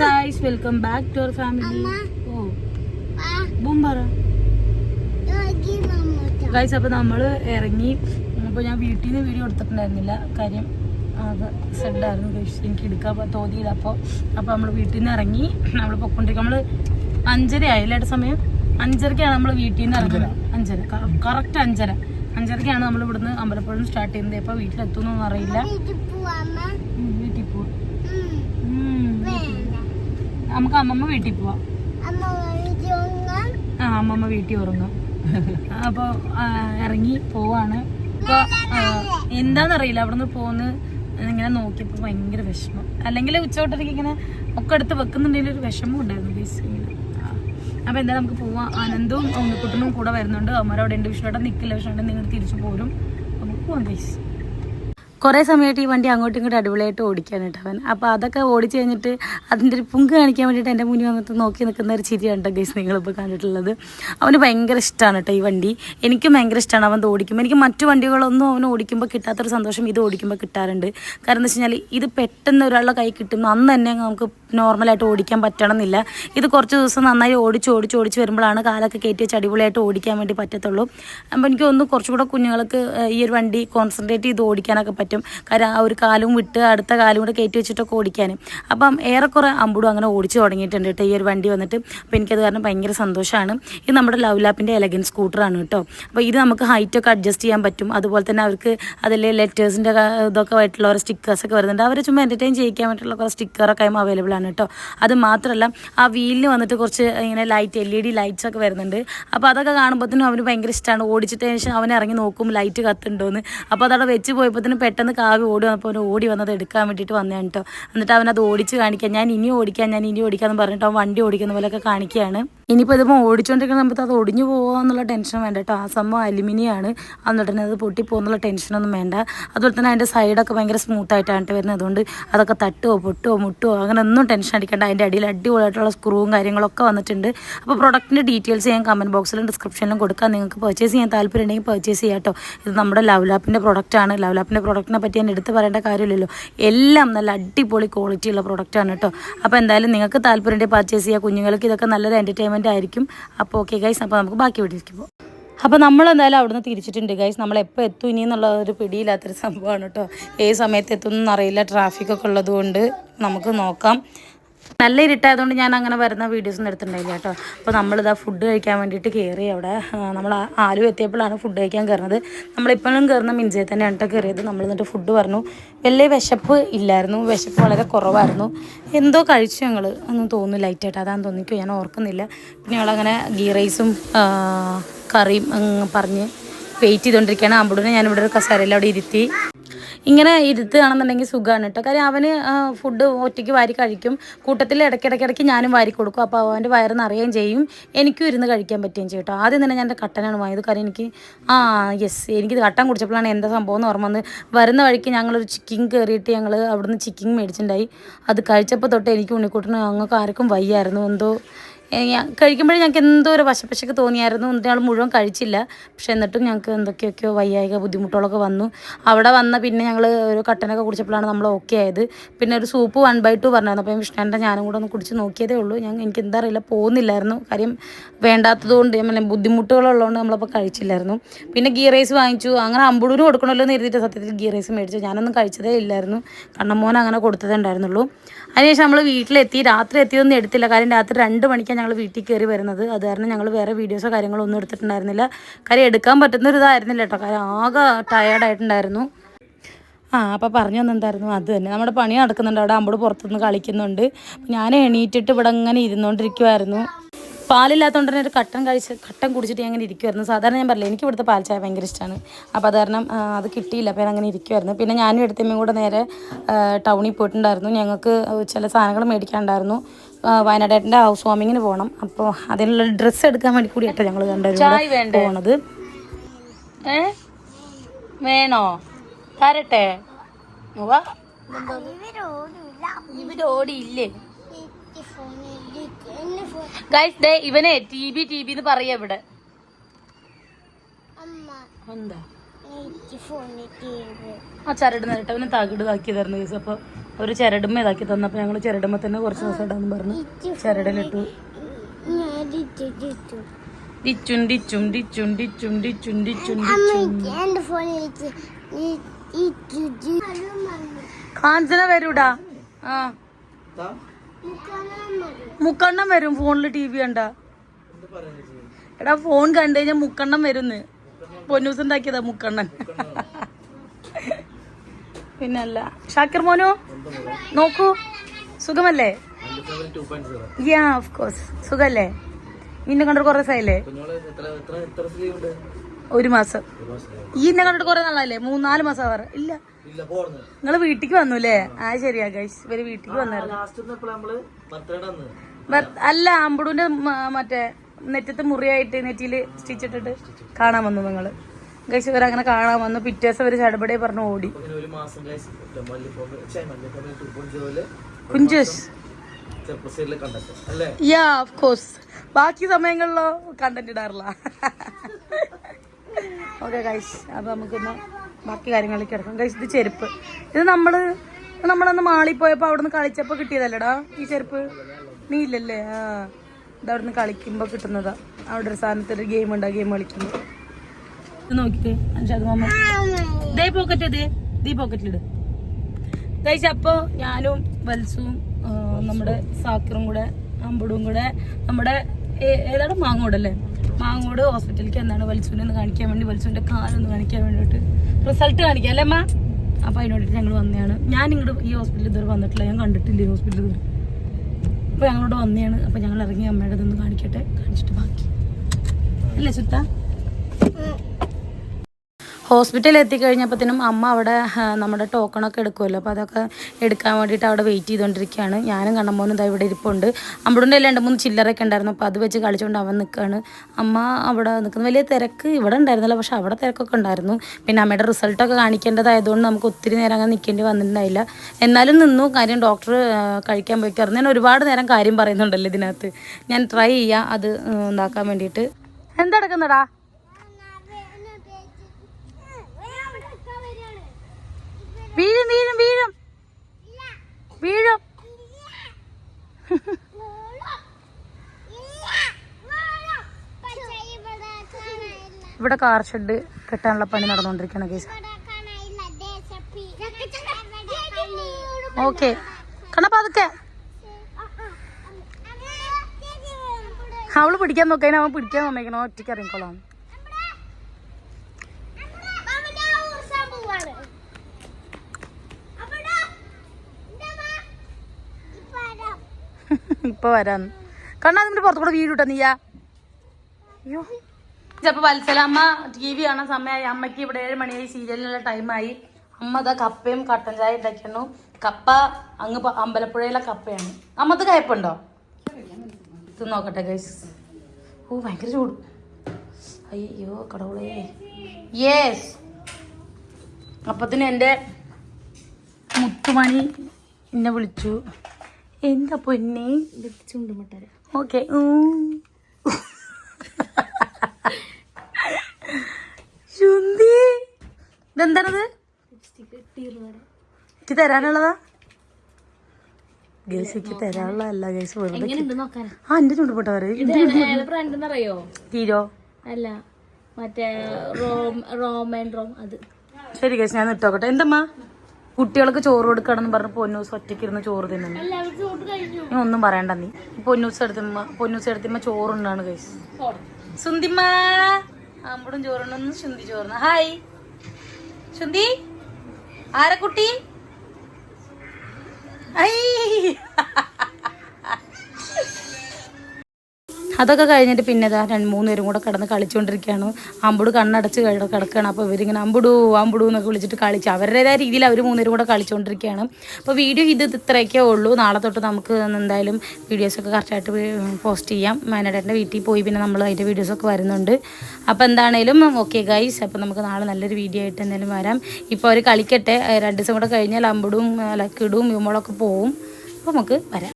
Guys welcome back to our family ഓ ബൂം പറ. Guys അപ്പോൾ നമ്മൾ ഇറങ്ങി. അപ്പോൾ ഞാൻ വീട്ടിൽ നിന്ന് വീഡിയോ എടുത്തിട്ടുണ്ടായിരുന്നില്ല കാര്യം ആകെ സെഡായിരുന്നു ഗൈസ് എനിക്ക് എടുക്കാൻ തോന്നിയില്ല. അപ്പോൾ അപ്പോൾ നമ്മൾ വീട്ടിൽ നിന്ന് ഇറങ്ങി. നമ്മൾ പൊക്കൊണ്ടിരിക്കും നമ്മൾ അഞ്ചര ആയില്ലേ സമയം? അഞ്ചരക്കാണ് നമ്മൾ വീട്ടിൽ നിന്ന് ഇറങ്ങുന്നത്. അഞ്ചര. കറക്റ്റ് അഞ്ചര. അഞ്ചരക്കാണ് നമ്മൾ ഇവിടുന്ന് അമ്പലപ്പുഴ സ്റ്റാർട്ട് ചെയ്യുന്നത്. ഇപ്പോൾ വീട്ടിലെത്തുന്നൊന്നും അറിയില്ല ഉം, വീട്ടിൽ പോവാം ഉം, വീട്ടിൽ പോവാം. നമുക്ക് അമ്മമ്മ വീട്ടിൽ പോവാം. ആ അമ്മമ്മ വീട്ടിൽ ഉറങ്ങും. അപ്പോൾ ഇറങ്ങി പോവാണ്. ഇപ്പോൾ എന്താണെന്നറിയില്ല അവിടെ നിന്ന് പോന്ന് ഇങ്ങനെ നോക്കിയപ്പോൾ ഭയങ്കര വിഷമം. അല്ലെങ്കിൽ ഉച്ചവട്ടത്തേക്ക് ഇങ്ങനെ ഒക്കെ എടുത്ത് വെക്കുന്നുണ്ടെങ്കിൽ ഒരു വിഷമം ഉണ്ടായിരുന്നു ബേസ് ഇങ്ങനെ അപ്പോൾ എന്താ നമുക്ക് പോവാം. ആനന്ദവും ഉണ്ണിക്കുട്ടനും കൂടെ വരുന്നുണ്ട്. അവന്മാരവിടെ ഉണ്ട്. വിഷ്ണുവേട്ടൻ നിൽക്കില്ല വിഷ്ണുവേട്ടൻ നിങ്ങൾ തിരിച്ചു പോരും. നമുക്ക് പോവാം ബേസ് കുറേ സമയമായിട്ട് ഈ വണ്ടി അങ്ങോട്ടും ഇങ്ങോട്ടും അടിപൊളിയായിട്ട് ഓടിക്കാൻ കേട്ടോ അവൻ. അപ്പോൾ അതൊക്കെ ഓടിച്ച് കഴിഞ്ഞിട്ട് അതിന്റെ ഒരു പുങ്ക് കാണിക്കാൻ വേണ്ടിയിട്ട് എന്റെ മുന്നിൽ വന്നിട്ട് നോക്കി നിൽക്കുന്ന ഒരു ചിരിയാണ് കേട്ടോ ഗൈസ് നിങ്ങളിപ്പോൾ കണ്ടിട്ടുള്ളത്. അവന് ഭയങ്കര ഇഷ്ടമാണ് കേട്ടോ ഈ വണ്ടി. എനിക്കും ഭയങ്കര ഇഷ്ടമാണ് അവൻ ഓടിക്കുമ്പോൾ എനിക്ക് മറ്റു വണ്ടികളൊന്നും അവൻ ഓടിക്കുമ്പോൾ കിട്ടാത്തൊരു സന്തോഷം ഇത് ഓടിക്കുമ്പോൾ കിട്ടാറുണ്ട്. കാരണം എന്താ വെച്ച് കഴിഞ്ഞാൽ ഇത് പെട്ടെന്ന് ഒരാളുടെ കൈ കിട്ടും അന്ന് തന്നെ നമുക്ക് നോർമലായിട്ട് ഓടിക്കാൻ പറ്റണമെന്നില്ല. ഇത് കുറച്ച് ദിവസം നന്നായി ഓടിച്ച് ഓടിച്ച് ഓടിച്ച് വരുമ്പോഴാണ് കാലൊക്കെ കയറ്റി വെച്ച് അടിപൊളിയായിട്ട് ഓടിക്കാൻ വേണ്ടി പറ്റത്തുള്ളൂ. അപ്പോൾ എനിക്ക് തോന്നുന്നു കുറച്ചുകൂടെ കുഞ്ഞുങ്ങൾക്ക് ഈ ഒരു വണ്ടി കോൺസെൻട്രേറ്റ് ചെയ്ത് ഓടിക്കാനൊക്കെ പറ്റും. കാരണം ആ ഒരു കാലും വിട്ട് അടുത്ത കാലും കൂടെ കയറ്റി വെച്ചിട്ടൊക്കെ ഓടിക്കാൻ അപ്പം ഏറെക്കുറെ അമ്പുടും അങ്ങനെ ഓടിച്ച് തുടങ്ങിയിട്ടുണ്ട് കേട്ടോ ഈ ഒരു വണ്ടി വന്നിട്ട്. അപ്പോൾ എനിക്കത് കാരണം ഭയങ്കര സന്തോഷമാണ് ഇത് നമ്മുടെ ലവ് ലാപ്പിന്റെ എലഗൻ സ്കൂട്ടറാണ് കേട്ടോ. അപ്പോൾ ഇത് നമുക്ക് ഹൈറ്റൊക്കെ അഡ്ജസ്റ്റ് ചെയ്യാൻ പറ്റും. അതുപോലെ തന്നെ അവർക്ക് അതിൽ ലെറ്റേഴ്സിന്റെ ഇതൊക്കെ ആയിട്ടുള്ള ഓരോ സ്റ്റിക്കേഴ്സൊക്കെ വരുന്നുണ്ട്. അവരെ ചുമ്മാ എന്റർടൈൻ ചെയ്യിക്കാൻ വേണ്ടിയിട്ടുള്ള കുറേ സ്റ്റിക്കറൊക്കെ അവൈലബിൾ ആണ് കേട്ടോ. അത് മാത്രമല്ല ആ വീലിന് വന്നിട്ട് കുറച്ച് ഇങ്ങനെ light L E D lights ഒക്കെ വരുന്നുണ്ട്. അപ്പോൾ അതൊക്കെ കാണുമ്പോഴത്തേനും അവന് ഭയങ്കര ഇഷ്ടമാണ് ഓടിച്ചിട്ട് ശേഷം അവൻ ഇറങ്ങി നോക്കും ലൈറ്റ് കത്തുണ്ടോന്ന്? അപ്പോൾ അതവിടെ വെച്ച് പോയപ്പോഴത്തേനും പെട്ടെന്ന് കാവ്യ ഓടി. വന്നപ്പോൾ അവൻ ഓടി വന്നത് എടുക്കാൻ വേണ്ടിയിട്ട് വന്നതാണ് കേട്ടോ. എന്നിട്ട് അവൻ അത് ഓടിച്ച് കാണിക്കാൻ ഞാൻ ഇനി ഓടിക്കാൻ ഞാൻ ഇനി ഓടിക്കാമെന്ന് പറഞ്ഞിട്ട് അവൻ വണ്ടി ഓടിക്കുന്ന പോലെയൊക്കെ കാണിക്കുകയാണ്. ഇനിയിപ്പോൾ ഇതിപ്പോൾ ഓടിച്ചുകൊണ്ടിരിക്കുന്ന സമയത്ത് അത് ഒടിഞ്ഞു പോകുമോ എന്നുള്ള ടെൻഷൻ വേണ്ട കേട്ടോ. ആ സംഭവം അലുമിനിയാണ്. എന്നിട്ട് തന്നെ അത് പൊട്ടിപ്പോകുന്നുള്ള ടെൻഷനൊന്നും വേണ്ട. അതുപോലെ തന്നെ അതിന്റെ സൈഡൊക്കെ ഭയങ്കര സ്മൂത്ത് ആയിട്ടാണ് ട്ടോ വരുന്നത്. അതുകൊണ്ട് അതൊക്കെ തട്ടുമോ പൊട്ടുമോ മുട്ടുമോ അങ്ങനെ ഒന്നും ടെൻഷൻ അടിക്കേണ്ട. അതിന്റെ അടിയിൽ അടിപൊളിയായിട്ടുള്ള സ്ക്രൂവും കാര്യങ്ങളൊക്കെ വന്നിട്ടുണ്ട്. അപ്പോൾ പ്രൊഡക്റ്റിന്റെ ഡീറ്റെയിൽസ് ഞാൻ കമന്റ് ബോക്സിലും ഡിസ്ക്രിപ്ഷനിലും കൊടുക്കാം. നിങ്ങൾക്ക് പർച്ചേസ് ചെയ്യാൻ താല്പര്യം ഉണ്ടെങ്കിൽ പർച്ചേസ് ചെയ്യാം ഇത് നമ്മുടെ ലവ് ലാപ്പിന്റെ പ്രൊഡക്റ്റാണ് ലവ് ലാപ്പിന്റെ പ്രൊഡക്റ്റിനെ പറ്റി ഞാൻ എടുത്ത് പറയേണ്ട കാര്യമില്ലല്ലോ. എല്ലാം നല്ല അടിപൊളി ക്വാളിറ്റിയുള്ള പ്രൊഡക്റ്റാണ് കേട്ടോ. അപ്പോൾ എന്തായാലും നിങ്ങൾക്ക് താല്പര്യം ഉണ്ടെങ്കിൽ പർച്ചേസ് ചെയ്യുക കുഞ്ഞുങ്ങൾക്ക് ഇതൊക്കെ നല്ലൊരു എന്റർടൈൻമെന്റ് ആയിരിക്കും. അപ്പോൾ ഓക്കെ ഗൈസ് അപ്പോൾ നമുക്ക് ബാക്കി വീട്ടിലേക്ക് പോകാം. അപ്പോൾ നമ്മൾ എന്തായാലും അവിടുന്ന് തിരിച്ചിട്ടുണ്ട് ഗൈസ് നമ്മൾ എപ്പോൾ എത്തും ഇനി എന്നുള്ള ഒരു പിടിയില്ലാത്തൊരു സംഭവമാണ് കേട്ടോ. ഏത് സമയത്ത് എത്തുമെന്ന് അറിയില്ല ട്രാഫിക്കൊക്കെ ഉള്ളതുകൊണ്ട് നമുക്ക് നോക്കാം. നല്ല ഇരുട്ടായതുകൊണ്ട് ഞാൻ അങ്ങനെ വരുന്ന വീഡിയോസ് ഒന്നും എടുത്തിട്ടുണ്ടായില്ല കേട്ടോ. അപ്പോൾ നമ്മളിതാ ഫുഡ് കഴിക്കാൻ വേണ്ടിയിട്ട് കയറി അവിടെ. നമ്മൾ ആലു എത്തിയപ്പോഴാണ് ഫുഡ് കഴിക്കാൻ കയറുന്നത്. നമ്മളിപ്പോഴും കയറുന്ന മിഞ്ചയിൽ തന്നെയാണ് കേട്ടോ കയറിയത്. നമ്മൾ എന്നിട്ട് ഫുഡ് പറഞ്ഞു. വലിയ വിശപ്പ് ഇല്ലായിരുന്നു. വിശപ്പ് വളരെ കുറവായിരുന്നു. എന്തോ കഴിച്ചു ഞങ്ങൾ ഒന്നും തോന്നുന്നു ലൈറ്റായിട്ട് അതാന്ന് തോന്നിക്കോ ഞാൻ ഓർക്കുന്നില്ല. പിന്നെ ഞങ്ങളങ്ങനെ ഗീ റൈസും കറിയും പറഞ്ഞ് വെയിറ്റ് ചെയ്തുകൊണ്ടിരിക്കുകയാണ് അമ്പുടിനെ ഞാനിവിടെ ഒരു കസേരയിൽ അവിടെ ഇരുത്തി. ഇങ്ങനെ ഇരുത്തുകയാണെന്നുണ്ടെങ്കിൽ സുഖമാണ് കേട്ടോ. കാര്യം അവന് ഫുഡ് ഒറ്റയ്ക്ക് വാരി കഴിക്കും. കൂട്ടത്തിൽ ഇടയ്ക്കിടയ്ക്കിടയ്ക്ക് ഞാനും വാരി കൊടുക്കും. അപ്പോൾ അവന്റെ വയറ് നിറയുകയും ചെയ്യും. എനിക്കും ഇരുന്ന് കഴിക്കാൻ പറ്റുകയും ചെയ്യും കേട്ടോ. ആദ്യം തന്നെ ഞാൻ എന്റെ കട്ടനാണ് വാങ്ങിയത്. കാര്യം എനിക്ക് ആ യെസ് എനിക്ക് കട്ടൻ കുടിച്ചപ്പോഴാണ് എന്താ സംഭവം എന്ന് ഓർമ്മ വന്ന് വരുന്ന വഴിക്ക് ഞങ്ങളൊരു ചിക്കൻ കയറിയിട്ട് ഞങ്ങൾ അവിടുന്ന് ചിക്കൻ മേടിച്ചിട്ടുണ്ടായി. അത് കഴിച്ചപ്പോൾ തൊട്ട് എനിക്ക് ഉണ്ണിക്കൂട്ടിന് ഞങ്ങൾക്ക് ആർക്കും വയ്യായിരുന്നു. എന്തോ കഴിക്കുമ്പോഴേ ഞങ്ങൾക്ക് എന്തോ ഒരു വശപ്പശക്ക് തോന്നിയായിരുന്നു. എന്നിട്ട് ഞങ്ങൾ മുഴുവൻ കഴിച്ചില്ല. പക്ഷെ എന്നിട്ടും ഞങ്ങൾക്ക് എന്തൊക്കെയൊക്കെയോ വയ്യായിക ബുദ്ധിമുട്ടുകളൊക്കെ വന്നു. അവിടെ വന്ന പിന്നെ ഞങ്ങൾ ഒരു കട്ടനൊക്കെ കുടിച്ചപ്പോഴാണ് നമ്മൾ ഓക്കെ ആയത്. പിന്നെ ഒരു സൂപ്പ് വൺ ബൈ ടു പറഞ്ഞായിരുന്നു. അപ്പം വിഷ്ണുവിന്റെ ഞാനും കൂടെ ഒന്ന് കുടിച്ച് നോക്കിയതേ ഉള്ളൂ. ഞാൻ എനിക്ക് എന്താ അറിയില്ല പോകുന്നില്ലായിരുന്നു. കാര്യം വേണ്ടാത്തതുകൊണ്ട് ഞാൻ ബുദ്ധിമുട്ടുകളുള്ളതുകൊണ്ട് നമ്മളപ്പോൾ കഴിച്ചില്ലായിരുന്നു. പിന്നെ ഗീ റൈസ് വാങ്ങിച്ചു. അങ്ങനെ അമ്പൂടിന് കൊടുക്കണമല്ലോ എന്ന് എഴുതിയിട്ട് സത്യത്തിൽ ഗീ റൈസ് മേടിച്ചു. ഞാനൊന്നും കഴിച്ചതേ ഇല്ലായിരുന്നു. കണ്ണമ്മോൻ അങ്ങനെ കൊടുത്തതേ ഉണ്ടായിരുന്നുള്ളൂ. അതിനുശേഷം നമ്മൾ വീട്ടിലെത്തി. രാത്രി എത്തിയതൊന്നും എടുത്തില്ല. കാര്യം രാത്രി രണ്ട് മണിക്കാണ് ഞങ്ങൾ വീട്ടിൽ കയറി വരുന്നത്. അത് കാരണം ഞങ്ങൾ വേറെ വീഡിയോസോ കാര്യങ്ങളോ ഒന്നും എടുത്തിട്ടുണ്ടായിരുന്നില്ല. കാര്യം എടുക്കാൻ പറ്റുന്ന ഒരു ഇതായിരുന്നില്ല കേട്ടോ. കാര്യം ആകെ ടയേർഡായിട്ടുണ്ടായിരുന്നു ആ അപ്പോൾ പറഞ്ഞു തന്നെന്തായിരുന്നു? അത് തന്നെ. നമ്മുടെ പണി നടക്കുന്നുണ്ട്. അവിടെ അമ്പോട് പുറത്തുനിന്ന് കളിക്കുന്നുണ്ട്. ഞാൻ എണീറ്റിട്ട് ഇവിടെ ഇങ്ങനെ ഇരുന്നുകൊണ്ടിരിക്കുമായിരുന്നു പാലില്ലാത്തതുകൊണ്ട് തന്നെ ഒരു കട്ടൻ കഴിച്ച് കട്ടൻ കുടിച്ചിട്ട് ഞാൻ അങ്ങനെ ഇരിക്കുമായിരുന്നു സാധാരണ ഞാൻ പറയില്ല എനിക്ക് ഇവിടുത്തെ പാൽ ചായ ഭയങ്കര ഇഷ്ടമാണ് അപ്പോൾ അത് കാരണം അത് കിട്ടിയില്ല. അപ്പോൾ ഞാൻ അങ്ങനെ ഇരിക്കുമായിരുന്നു പിന്നെ ഞാനും എടുത്തമ്മയും കൂടെ നേരെ ടൗണിൽ പോയിട്ടുണ്ടായിരുന്നു. ഞങ്ങൾക്ക് ചില സാധനങ്ങൾ മേടിക്കാനുണ്ടായിരുന്നു. വയനാടേട്ടന്റെ ഹൗസ് വാമിങ്ങിന് പോകണം അപ്പോൾ അതിനുള്ള ഡ്രസ്സ് എടുക്കാൻ വേണ്ടി കൂടി കേട്ടോ ഞങ്ങൾ രണ്ടുപേരും പോണത്. ഏ? വേണോ? തരട്ടെ? ഇവരോടില്ലേ ഗൈസ് ഡേ ഇവനെ ടി ബി ടി ബി എന്ന് പറയാ ഇവിടെ. എന്താ? ആ ചരട് നേരിട്ട് അവന് തകിട് ഇതാക്കി തരുന്ന ദിവസം അപ്പൊ ഒരു ചരടുമ്മ ഇതാക്കി തന്നപ്പോൾ ഞങ്ങൾ ചിരടുമ്മ തന്നെ കുറച്ച് ദിവസം ഇടാന്ന് പറഞ്ഞു. ചരടിലിട്ടു. ഡിച്ചും ഡിച്ചും ഡിച്ചും ഡിച്ചും ഡിച്ചും ഡിച്ചും കാഞ്ചന വരൂടാ. ആ. മുക്കണ്ണം വരും ഫോണിൽ ടി വി കണ്ട. എടാ ഫോൺ കണ്ടു കഴിഞ്ഞാൽ മുക്കണ്ണം വരുന്ന്. പൊന്നൂസ് ഉണ്ടാക്കിയതാ മുക്കണ്ണൻ. പിന്നല്ല. ഷാക്കിർ മോനു? നോക്കൂ. സുഖമല്ലേ? യാ ഓഫ് കോഴ്സ് സുഖല്ലേ? ഇന്നെ കണ്ടിട്ട് കുറേ ദിവസമായില്ലേ? ഒരു മാസം. ഈ എന്നെ കണ്ടിട്ട് കുറെ നാളല്ലേ മൂന്നാൽ മാസം ആവാറ്. ഇല്ല. നിങ്ങൾ വീട്ടിക്ക് വന്നു അല്ലേ ആ ശരിയാ ഗൈസ് ഇവർ വീട്ടിക്ക് വന്നായിരുന്നു. അല്ല അമ്പടൂന്റെ മറ്റേ നെറ്റത്ത് മുറിയായിട്ട് നെറ്റിയിൽ സ്റ്റിച്ച് ഇട്ടിട്ട് കാണാൻ വന്നു നിങ്ങൾ. ഗൈസ് ഇവർ അങ്ങനെ കാണാൻ വന്നു. പിറ്റേസ് ദിവസം ചടപടി പറഞ്ഞു ഓടി. അല്ലേ? യാ ഓഫ് കോഴ്സ് ബാക്കി സമയങ്ങളിലോ കണ്ടന്റ് ഇടാറില്ല. ഓക്കെ ഗൈസ് അപ്പൊ നമുക്കൊന്ന് ബാക്കി കാര്യങ്ങളിലേക്ക് കിടക്കാം. ഗൈസ് ഇത് ചെരുപ്പ്. ഇത് നമ്മൾ നമ്മളന്ന് മാളിൽ പോയപ്പോ അവിടുന്ന് കളിച്ചപ്പോ കിട്ടിയതല്ലടാ ഈ ചെരുപ്പ്? നീ ഇല്ലല്ലേ? ആ. ഇത് കളിക്കുമ്പോൾ കളിക്കുമ്പോ കിട്ടുന്നതാ. അവിടെ ഒരു സാധനത്തിൽ ഗെയിം ഉണ്ട് ഗെയിം കളിക്കുമ്പോൾ ഇത് നോക്കിട്ട് ദേ പോക്കറ്റ് ദേ ദീ പോക്കറ്റിലിട് കഴിച്ച അപ്പോൾ ഞാനും വത്സും നമ്മുടെ സാക്കറും കൂടെ അമ്പടും കൂടെ നമ്മുടെ ഏതാണ് മാങ്ങോടല്ലേ മാങ്ങോട് ഹോസ്പിറ്റലിലേക്ക് എന്താണ് വത്സുവിനെ ഒന്ന് കാണിക്കാൻ വേണ്ടി വത്സുവിന്റെ കാലൊന്ന് കാണിക്കാൻ വേണ്ടിയിട്ട്. റിസൾട്ട് കാണിക്കാം അല്ലേ അമ്മ? അപ്പോൾ അതിനോട് ഞങ്ങൾ വന്നതാണ്. ഞാൻ ഇങ്ങോട്ട് ഈ ഹോസ്പിറ്റലിൽ ഇതുവരെ വന്നിട്ടില്ല ഞാൻ കണ്ടിട്ടില്ല ഈ ഹോസ്പിറ്റലിൽ ഇതുവരെ. അപ്പോൾ ഞങ്ങളോട് വന്നെയാണ്. അപ്പോൾ ഞങ്ങൾ ഇറങ്ങി അമ്മയുടെ കാണിക്കട്ടെ. കാണിച്ചിട്ട് ബാക്കി. അല്ലേ ചുത്ത ഹോസ്പിറ്റലിൽ എത്തിക്കഴിഞ്ഞപ്പോഴത്തേനും അമ്മ അവിടെ നമ്മുടെ ടോക്കണൊക്കെ എടുക്കുമല്ലോ. അപ്പോൾ അതൊക്കെ എടുക്കാൻ വേണ്ടിയിട്ട് അവിടെ വെയിറ്റ് ചെയ്തുകൊണ്ടിരിക്കുകയാണ്. ഞാനും കണ്ണമ്മോനും ഇതാ ഇവിടെ ഇരിപ്പുണ്ട്. അമ്പടുന്റെ രണ്ട് മൂന്ന് ചില്ലറൊക്കെ ഉണ്ടായിരുന്നു. അപ്പോൾ അത് വെച്ച് കളിച്ചുകൊണ്ട് അവൻ നിൽക്കുകയാണ്. അമ്മ അവിടെ നിൽക്കുന്ന വലിയ തിരക്ക് ഇവിടെ ഉണ്ടായിരുന്നില്ല. പക്ഷേ അവിടെ തിരക്കൊക്കെ ഉണ്ടായിരുന്നു. പിന്നെ അമ്മയുടെ റിസൾട്ടൊക്കെ കാണിക്കേണ്ടതായതുകൊണ്ട് നമുക്ക് ഒത്തിരി നേരം അങ്ങനെ നിൽക്കേണ്ടി വന്നിട്ടുണ്ടായില്ല. എന്നാലും നിന്നു. കാര്യം ഡോക്ടർ കഴിക്കാൻ പോയിക്കായിരുന്നു ഞാൻ ഒരുപാട് നേരം കാര്യം പറയുന്നുണ്ടല്ലോ ഇതിനകത്ത്. ഞാൻ ട്രൈ ചെയ്യാം. അത് ഉണ്ടാക്കാൻ വേണ്ടിയിട്ട്. എന്താ വീഴും വീഴും വീഴും. വീഴും. ഇവിടെ കാർ ഷെഡ് കെട്ടാനുള്ള പണി നടന്നുകൊണ്ടിരിക്കുകയാണ് കേസ്. ഓക്കെ. കണ്ണപ്പ അതൊക്കെ അവൾ പിടിക്കാൻ നോക്കാൻ അവൻ പിടിക്കാൻ സമ്മതിക്കണോ ഒറ്റയ്ക്ക് ഇറങ്ങിക്കോളാം. ഇപ്പൊ വരാന്ന് കണ്ണാ നിന്റെ പുറത്തുകൂടെ വീട് കിട്ടാ നീയാ? അയ്യോ. ചിലപ്പോ വത്സലമ്മ ടി വി കാണാൻ സമയമായി അമ്മയ്ക്ക് ഇവിടെ ഏഴ് മണിയായി സീരിയലിനുള്ള ടൈമായി അമ്മ അതാ കപ്പയും കട്ടൻ ചായ ഉണ്ടാക്കിയു കപ്പ അങ്ങ് അമ്പലപ്പുഴയിലെ കപ്പയാണ്. അമ്മത് കയപ്പുണ്ടോ? ഇത് നോക്കട്ടെ ഗൈസ് ഓ ഭയങ്കര ചൂട്. അയ്യോ കടവളേ യേസ് അപ്പത്തിന് എന്റെ മുത്തുമണി എന്നെ വിളിച്ചു. എന്താ പൊന്നെ? ചുണ്ടുമുട്ടര ഓക്കെ ശുന്തി ഇതെന്താണത്? എനിക്ക് തരാനുള്ളതാ? ഗേസിക്ക് തരാനുള്ളതല്ല ഗേസ് വെറുതെ ആ എന്റെ ബ്രാൻഡ് എന്നറിയോ? തീരോ? അല്ല മറ്റേ റോം റോമൻ റോം അത്. ശരി ഗേസ് ഞാൻ ഇട്ടോക്കട്ടെ. എന്തമ്മാ? കുട്ടികൾക്ക് ചോറ് കൊടുക്കണം എന്ന് പറഞ്ഞ് പൊന്നൂസ് ഒറ്റയ്ക്ക് ഇരുന്ന് ചോറ് തിന്നുന്നു നീ ഒന്നും പറയണ്ട നീ. പൊന്നൂസ് എടുത്തുമ്മ പൊന്നൂസ് എടുത്തുമ്മ ചോറുണ്ടാണ് ഗൈസ്. സുന്തിമ്മ. അമ്പടും ചോറുണ്ടെന്ന് ശുന്തി ചോറുന്ന ഹായ്. ശുന്തി ആരക്കുട്ടി? ഐ. അതൊക്കെ കഴിഞ്ഞിട്ട് പിന്നെ ഇതാ രണ്ട് മൂന്ന് പേരും കൂടെ കിടന്ന് കളിച്ചുകൊണ്ടിരിക്കുകയാണ് അമ്പുട് കണ്ണടച്ച് കിട- കിടക്കുകയാണ് അപ്പോൾ ഇവരിങ്ങനെ അമ്പുടു അമ്പുടു എന്നൊക്കെ വിളിച്ചിട്ട് കളിച്ച് അവരുടേതായ രീതിയിൽ അവർ മൂന്നുപേരും കൂടെ കളിച്ചുകൊണ്ടിരിക്കുകയാണ് അപ്പോൾ വീഡിയോ ഇത് ഇത്രയൊക്കെ ഉള്ളൂ. നാളെ തൊട്ട് നമുക്ക് എന്തായാലും വീഡിയോസൊക്കെ കറക്റ്റായിട്ട് പോസ്റ്റ് ചെയ്യാം. മാനേഡറിന്റെ വീട്ടിൽ പോയി പിന്നെ നമ്മൾ അതിന്റെ വീഡിയോസൊക്കെ വരുന്നുണ്ട്. അപ്പോൾ എന്താണേലും ഓക്കെ ഗൈസ് അപ്പോൾ നമുക്ക് നാളെ നല്ലൊരു വീഡിയോ ആയിട്ട് എന്തായാലും വരാം. ഇപ്പോൾ അവർ കളിക്കട്ടെ. രണ്ട് ദിവസം കൂടെ കഴിഞ്ഞാൽ അമ്പുടും ലക്കിടും യുമോളൊക്കെ പോവും. അപ്പോൾ നമുക്ക് വരാം.